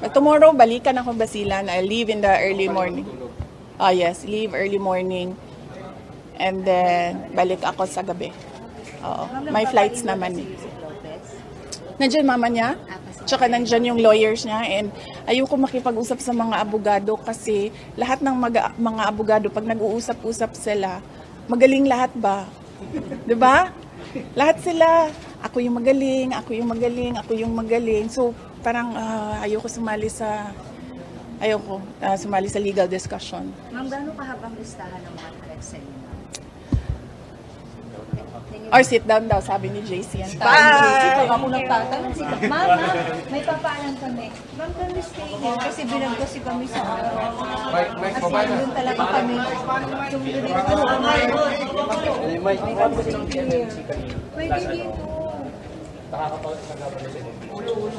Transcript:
But tomorrow, balikan ako Basilan. I leave in the early morning. Ah, yes. Leave early morning. And then, balik ako sa gabi. Oo. May flights naman eh. Nandiyan mama niya. Tsaka nandyan yung lawyers niya. And ayoko makipag-usap sa mga abogado kasi lahat ng mga, mga abogado, pag nag-uusap-usap sila, magaling lahat ba? 'Di ba? Lahat sila, ako yung magaling, ako yung magaling, ako yung magaling. So, parang ah, ayoko sumali sa ayoko ah, sumali sa legal discussion. Ma'am, gano'ng kahabang listahan ng mga threats sa inyo? Or sit down daw, sabi ni JC. Yan. Bye! Ako nagtatanong. Sige, Ma'am, ma'am, may papaalam kami. Ma'am, can we stay here? Kasi binag kasi kami sa araw. Kasi doon talaga kami. Tumuloy ano, may Pwede dito. Ay, hindi.